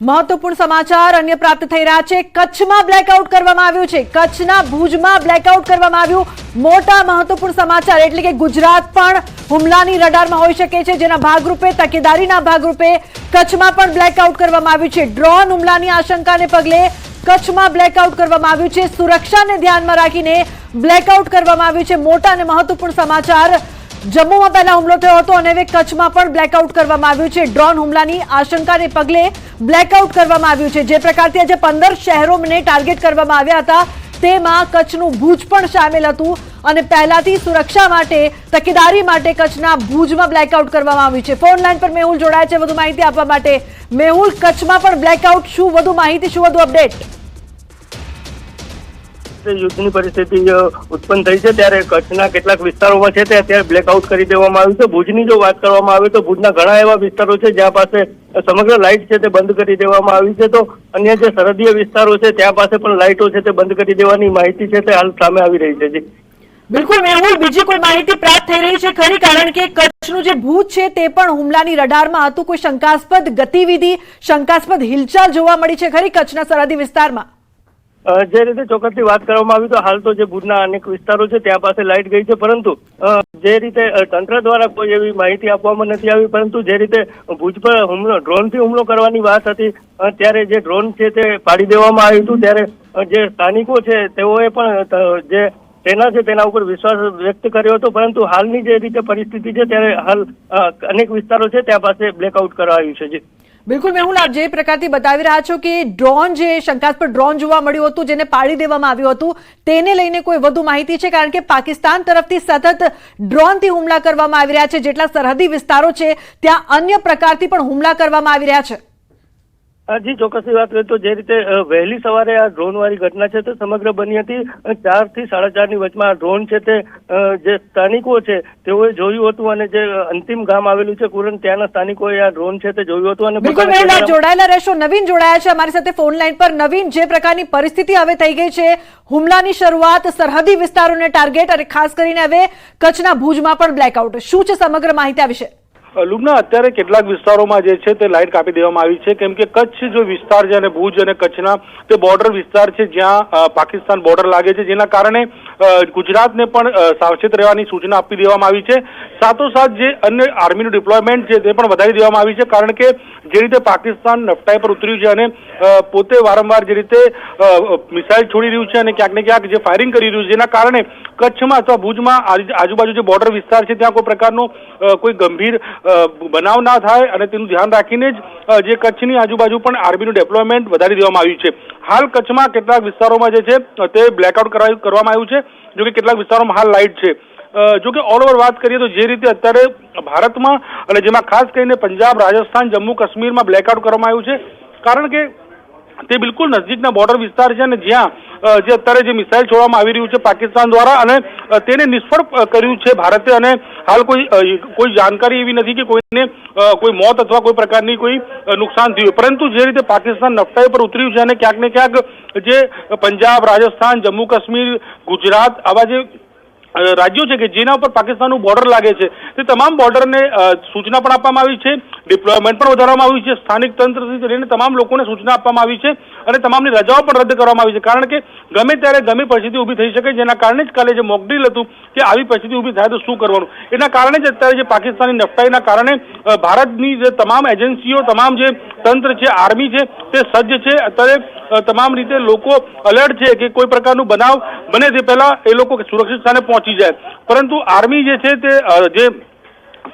મહત્વપૂર્ણ સમાચાર અન્ય પ્રાપ્ત થઈ રહ્યા છે. કચ્છમાં બ્લેકઆઉટ કરવામાં આવ્યું છે. કચ્છના ભુજમાં બ્લેકઆઉટ કરવામાં આવ્યું. મોટા મહત્વપૂર્ણ સમાચાર એટલે કે ગુજરાત પણ હુમલાની રડારમાં હોઈ શકે છે. જેના ભાગરૂપે, તકેદારીના ભાગરૂપે કચ્છમાં પણ બ્લેકઆઉટ કરવામાં આવ્યું છે. ડ્રોન હુમલાની આશંકાને પગલે કચ્છમાં બ્લેકઆઉટ કરવામાં આવ્યું છે. સુરક્ષાને ધ્યાનમાં રાખીને બ્લેકઆઉટ કરવામાં આવ્યું છે. મોટા અને મહત્વપૂર્ણ સમાચાર જમ્મુમાં પહેલા હુમલો થયો હતો અને હવે કચ્છમાં પણ બ્લેકઆઉટ કરવામાં આવ્યું છે. ડ્રોન હુમલાની આશંકાને પગલે બ્લેકઆઉટ કરવામાં આવ્યું છે. જે પ્રકારથી આજે પંદર શહેરોને ટાર્ગેટ કરવામાં આવ્યા હતા, તેમાં કચ્છનું ભુજ પણ સામેલ હતું અને પહેલાથી સુરક્ષા માટે, તકેદારી માટે કચ્છના ભુજમાં બ્લેકઆઉટ કરવામાં આવ્યું છે. ફોન લાઈન પર મેહુલ જોડાયા છે. વધુ માહિતી આપવા માટે મેહુલ, કચ્છમાં પણ બ્લેકઆઉટ શું? વધુ માહિતી, શું વધુ અપડેટ જે યુદ્ધની પરિસ્થિતિ ઉત્પન્ન થઈ છે ત્યારે કચ્છના કેટલાક વિસ્તારોમાં છે તે અત્યારે બ્લેકઆઉટ કરી દેવામાં આવ્યું છે. ભુજની જો વાત કરવામાં આવે તો ભુજના ઘણા એવા વિસ્તારો છે જ્યાં પાસે સમગ્ર લાઇટ છે તે બંધ કરી દેવામાં આવી છે. તો અન્ય જે સરહદીય વિસ્તારો છે ત્યાં પાસે પણ લાઇટો છે તે બંધ કરી દેવાની માહિતી છે તે હાલ સામે આવી રહી છે, જી. બિલકુલ, મેહુલ, બીજી કોઈ માહિતી પ્રાપ્ત થઈ રહી છે? ખરી, કારણ કે કચ્છનું જે ભૂત છે તે પણ હુમલાની રડારમાં હતું. કોઈ શંકાસ્પદ ગતિવિધિ, શંકાસ્પદ હિલચાલ જોવા મળી છે ખરી કચ્છના સરહદી વિસ્તારમાં? જે રીતે ચોક્કસથી વાત કરવામાં આવી તો હાલ તો જે ભુજના અનેક વિસ્તારો છે, ત્યાં પાસે લાઇટ ગઈ છે, પરંતુ જે રીતે તંત્ર દ્વારા કોઈ એવી માહિતી આપવામાં નથી આવી, પરંતુ જે રીતે ભુજ પર હુમલો, ડ્રોનથી હુમલો કરવાની વાત હતી ત્યારે જે ડ્રોન છે તે પાડી દેવામાં આવ્યું હતું, ત્યારે જે સ્થાનિકો છે, તેઓએ પણ જે તેના છે, તેના ઉપર વિશ્વાસ વ્યક્ત કર્યો હતો, પરંતુ હાલની જે રીતે પરિસ્થિતિ છે, ત્યારે હાલ અનેક વિસ્તારો છે, ત્યાં પાસે બ્લેકઆઉટ કરાયું છે, જી. બિલકુલ મેહુલ આપ જે પ્રકારથી બતાવી રહ્યા છો કે ડ્રોન જે શંકાસ્પદ ડ્રોન જોવા મળ્યું હતું, જેને પાડી દેવામાં આવ્યું હતું, તેને લઈને કોઈ વધુ માહિતી છે? કારણ કે પાકિસ્તાન તરફથી સતત ડ્રોનથી હુમલા કરવામાં આવી રહ્યા છે. જેટલા સરહદી વિસ્તારો છે, ત્યાં અન્ય પ્રકારથી પણ હુમલા કરવામાં આવી રહ્યા છે. જી ચોક્કસની વાત કરીએ તો જે રીતે વહેલી સવારે આ ડ્રોન વાળી ઘટના છે તે સમગ્ર બની હતી ચારથી સાડા ચારની વચમાં આ ડ્રોન છે તે જે સ્થાનિકો છે તેઓએ જોયું હતું અને જે અંતિમ ગામ આવેલું છે કુરન ત્યાંના સ્થાનિકોએ આ ડ્રોન છે તે જોયું હતું અને બિલકુલ મેહુલ જોડાયેલા રહેશો નવીન જોડાયા છે અમારી સાથે ફોન લાઈન પર. નવીન જે પ્રકારની પરિસ્થિતિ હવે થઈ ગઈ છે હુમલાની શરૂઆત સરહદી વિસ્તારોને ટાર્ગેટ અને ખાસ કરીને હવે કચ્છના ભુજમાં પણ બ્લેકઆઉટ શું છે સમગ્ર માહિતી આ વિશે? લુબના અત્યારે કેટલાક વિસ્તારોમાં જે છે તે લાઇટ કાપી દેવામાં આવી છે. કેમ કે કચ્છ જો વિસ્તાર છે અને ભુજ અને કચ્છના તે બોર્ડર વિસ્તાર છે જ્યાં પાકિસ્તાન બોર્ડર લાગે છે, જેના કારણે ગુજરાતને પણ સાવચેત રહેવાની સૂચના આપી દેવામાં આવી છે. સાથોસાથ જે અન્ય આર્મીનું ડિપ્લોયમેન્ટ છે તે પણ વધારી દેવામાં આવી છે, કારણ કે જે રીતે પાકિસ્તાન નફટાઈ પર ઉતર્યું છે અને પોતે વારંવાર જે રીતે મિસાઇલ છોડી રહ્યું છે અને ક્યાંક ને ક્યાંક જે ફાયરિંગ કરી રહ્યું છે, જેના કારણે કચ્છમાં અથવા ભુજમાં આજુબાજુ જે બોર્ડર વિસ્તાર છે, ત્યાં કોઈ પ્રકારનો કોઈ ગંભીર બનાવ ના થાય અને તેનું ધ્યાન રાખીને જ જે કચ્છની આજુબાજુ પણ આર્મીનું ડેપ્લોયમેન્ટ વધારી દેવામાં આવ્યું છે. હાલ કચ્છમાં કેટલાક વિસ્તારોમાં જે છે, તે બ્લેકઆઉટ કરવામાં આવ્યું છે જો કે કેટલાક વિસ્તારોમાં હાલ લાઇટ છે. જો કે ઓલ વાત કરીએ તો જે રીતે અત્યારે ભારતમાં અને જેમાં ખાસ કરીને પંજાબ, રાજસ્થાન, જમ્મુ, કાશ્મીરમાં બ્લેકઆઉટ કરવામાં આવ્યું છે, કારણ કે તે બિલકુલ નજીકના બોર્ડર વિસ્તાર છે અને જ્યાં જે અત્યારે જે મિસાઇલ છોડવામાં આવી રહ્યું છે પાકિસ્તાન દ્વારા અને તેને નિષ્ફળ કર્યું છે ભારતે અને હાલ કોઈ કોઈ જાણકારી એવી નથી કે કોઈને કોઈ મોત અથવા કોઈ પ્રકારની કોઈ નુકસાન થયું પરંતુ જે રીતે પાકિસ્તાન નફટાઈ પર ઉતર્યું છે અને ક્યાંક ને ક્યાંક જે પંજાબ, રાજસ્થાન, જમ્મુ, કાશ્મીર, ગુજરાત આવા જે રાજ્યો છે કે જેના ઉપર પાકિસ્તાનનું બોર્ડર લાગે છે. તે તમામ બોર્ડરને સૂચના પણ આપવામાં આવી છે. ડિપ્લોયમેન્ટ પણ વધારવામાં આવ્યું છે. સ્થાનિક તંત્રથી લઈને તમામ લોકોને સૂચના આપવામાં આવી છે. અને તમામની રજાઓ પણ રદ કરવામાં આવી છે. કારણ કે ગમે ત્યારે ગમે પરિસ્થિતિ ઊભી થઈ શકે, જેના કારણે જ કાલે જે મોકડ્રીલ હતું કે આવી પરિસ્થિતિ ઊભી થાય તો શું કરવાનું? એના કારણે જ અત્યારે જે પાકિસ્તાની નફટાઈના કારણે ભારતની જે તમામ એજન્સીઓ, તમામ જે તંત્ર છે, આર્મી છે, તે સજ્જ છે. અત્યારે તમામ રીતે લોકો અલર્ટ છે કે કોઈ પ્રકારનું બનાવ બને તે પહેલા એ લોકો સુરક્ષિત સ્થાને પહોંચી જાય. પરંતુ આર્મી જે છે તે જે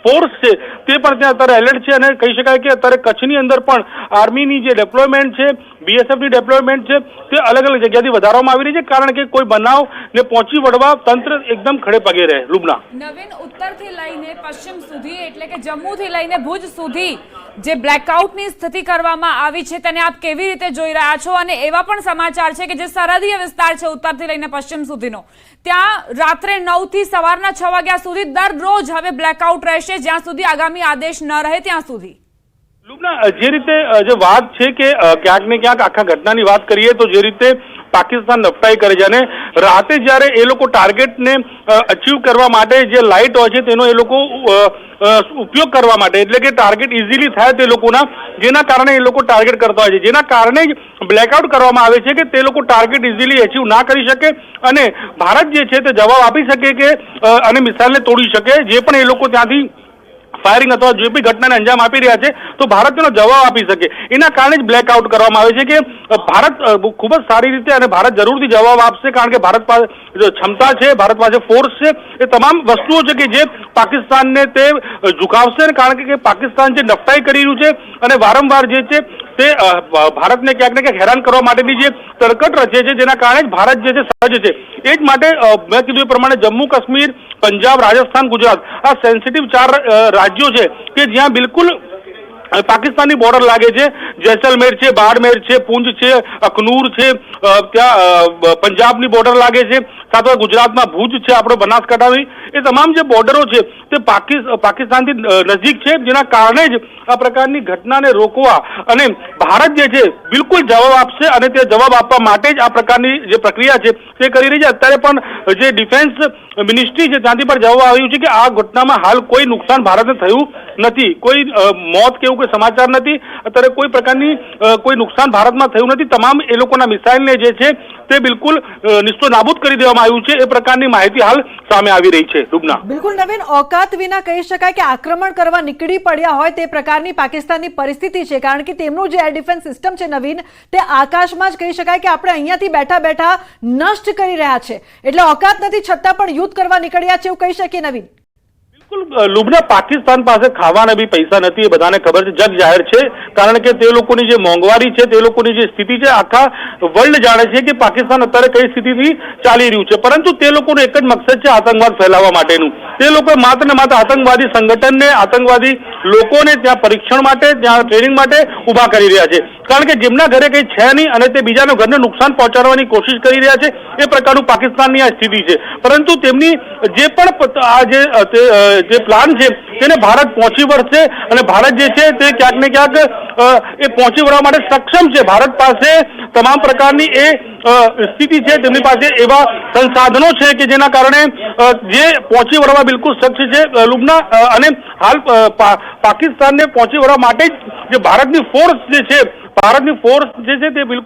ફોર્સ છે, તે પણ ત્યાં અત્યારે એલર્ટ છે અને કહી શકાય કે અત્યારે કચ્છની અંદર પણ આર્મીની જે ડેપ્લોયમેન્ટ છે બીએસએફની ડેપ્લોયમેન્ટ છે તે અલગ અલગ જગ્યાથી વધારવામાં આવી રહી છે કારણ કે કોઈ બનાવ ને પહોંચી વળવા તંત્ર એકદમ ખડે પગે રહે, લુબના. નવીન ઉત્તરથી લઈને પશ્ચિમ સુધી, એટલે કે જમ્મુથી લઈને ભુજ સુધી જે બ્લેકઆઉટની સ્થિતિ કરવામાં આવી છે તેને આપ કેવી રીતે જોઈ રહ્યા છો? અને એવા પણ સમાચાર છે કે જે સરહદીય વિસ્તાર છે ઉત્તરથી લઈને પશ્ચિમ સુધીનો. ત્યાં રાત્રે નવથી સવારના છ વાગ્યા સુધી દરરોજ હવે બ્લેકઆઉટ રહેશે જ્યાં સુધી આગામી આદેશ ન રહે ત્યાં સુધી. જે રીતે જે વાત છે કે ક્યાંક ને ક્યાંક આખા ઘટનાની વાત કરીએ તો જે રીતે પાકિસ્તાન નફટાઈ કરે છે અને રાતે જ્યારે એ લોકો ટાર્ગેટને અચીવ કરવા માટે જે લાઇટ હોય છે તેનો એ લોકો ઉપયોગ કરવા માટે, એટલે કે ટાર્ગેટ ઇઝીલી થાય તે લોકોના, જેના કારણે એ લોકો ટાર્ગેટ કરતા હોય છે. જેના કારણે જ બ્લેકઆઉટ કરવામાં આવે છે કે તે લોકો ટાર્ગેટ ઇઝીલી અચીવ ના કરી શકે અને ભારત જે છે તે જવાબ આપી શકે કે અને મિસાઇલને તોડી શકે, જે પણ એ લોકો ત્યાંથી ફાયરિંગ અથવા જે બી ઘટનાને અંજામ આપી રહ્યા છે, તો ભારત તેનો જવાબ આપી શકે. એના કારણે જ બ્લેકઆઉટ કરવામાં આવે છે કે ભારત ખૂબ જ સારી રીતે અને ભારત જરૂરથી જવાબ આપશે કારણ કે ભારત પાસે ક્ષમતા છે, ભારત પાસે ફોર્સ છે, એ તમામ વસ્તુઓ છે કે જે પાકિસ્તાનને તે ઝુકાવશે કારણ કે પાકિસ્તાન જે નફટાઈ કરી રહ્યું છે અને વારંવાર જે છે તે ભારતને ક્યાંક ને ક્યાંક હેરાન કરવા માટેની જે તરકટ રચે છે, જેના કારણે ભારત જે છે સહજ છે. એ જ માટે મેં કીધું એ પ્રમાણે જમ્મુ કાશ્મીર, પંજાબ, રાજસ્થાન, ગુજરાત આ સેન્સિટિવ ચાર રાજ્યો છે કે જ્યાં બિલકુલ પાકિસ્તાનની બોર્ડર લાગે છે. જેસલમેર છે, બાડમેર છે, પુંજ છે, અખનૂર છે ત્યાં પંજાબની બોર્ડર લાગે છે. સાથે ગુજરાતમાં ભુજ છે, આપણો બનાસકાંઠાની એ તમામ જે બોર્ડરો છે, તે પાકિસ, પાકિસ્તાનથી નજીક છે. જેના કારણે જ આ પ્રકારની ઘટનાને રોકવા અને ભારત જે છે, બિલકુલ જવાબ આપશે અને તે જવાબ આપવા માટે જ આ પ્રકારની જે પ્રક્રિયા છે, તે કરી રહી છે. અત્યારે પણ જે ડિફેન્સ મિનિસ્ટ્રી છે, ત્યાંથી પણ જવાબ આવ્યું છે કે આ ઘટનામાં હાલ કોઈ નુકસાન ભારતને થયું નથી. કોઈ મોત કે એવું કોઈ સમાચાર નથી, અત્યારે કોઈ પ્રકારની કોઈ નુકસાન ભારતમાં થયું નથી. તમામ એ લોકોના મિસાઇલને જે છે તે બિલકુલ નિસ્તો નાબૂદ કરી દેવામાં આવ્યું છે. એ પ્રકારની માહિતી હાલ સામે આવી રહી છે. રૂબના. બિલકુલ નવીન, ઓકાત વિના કહી શકાય કે આક્રમણ કરવા નીકળી પડ્યા હોય તે પ્રકારની પાકિસ્તાનની પરિસ્થિતિ છે. કારણ કે તેમનું જે એર ડિફેન્સ સિસ્ટમ છે નવીન, તે આકાશમાં જ કહી શકાય કે આપણે અહીંયાથી બેઠા બેઠા નષ્ટ કરી રહ્યા છે. એટલે ઓકાત નથી, છતાં પણ યુદ્ધ કરવા નીકળ્યા છે એવું કહી શકીએ નવીન. લુબના પાકિસ્તાન પાસે ખાવાના બી પૈસા નથી, એ બધાને ખબર છે. જગ જાહેર છે, કારણ કે તે લોકોની જે મોંઘવારી છે, તે લોકોની જે સ્થિતિ છે, આખા વર્લ્ડ જાણે છે કે પાકિસ્તાન અત્યારે કઈ સ્થિતિથી ચાલી રહ્યું છે. પરંતુ તે લોકોનું એક જ મકસદ છે આતંકવાદ ફેલાવવા માટેનું. તે લોકો માત્ર ને માત્ર આતંકવાદી સંગઠનને, આતંકવાદી લોકોને ત્યાં પરીક્ષણ માટે, ત્યાં ટ્રેનિંગ માટે ઊભા કરી રહ્યા છે. કારણ કે જેમના ઘરે કંઈ છે નહીં અને તે બીજાના ઘરને નુકસાન પહોંચાડવાની કોશિશ કરી રહ્યા છે, એ પ્રકારનું પાકિસ્તાનની આ સ્થિતિ છે. પરંતુ તેમની જે પણ આ જે પ્લાન છે, તેને ભારત પહોંચી વળશે અને ભારત જે છે તે ક્યાંક ને ક્યાંક એ પહોંચી વળવા માટે સક્ષમ છે. ભારત પાસે તમામ પ્રકારની એ સ્થિતિ છે. તેમની પાસે એવા સંસાધનો છે કે જેના કારણે જે પહોંચી વળવા બિલકુલ સક્ષમ છે. લુબના અને હાલ પાકિસ્તાનને પહોંચી વળવા માટે જે ભારતની ફોર્સ જે છે, ભારતની ફોર્સ જે છે તે બિલકુલ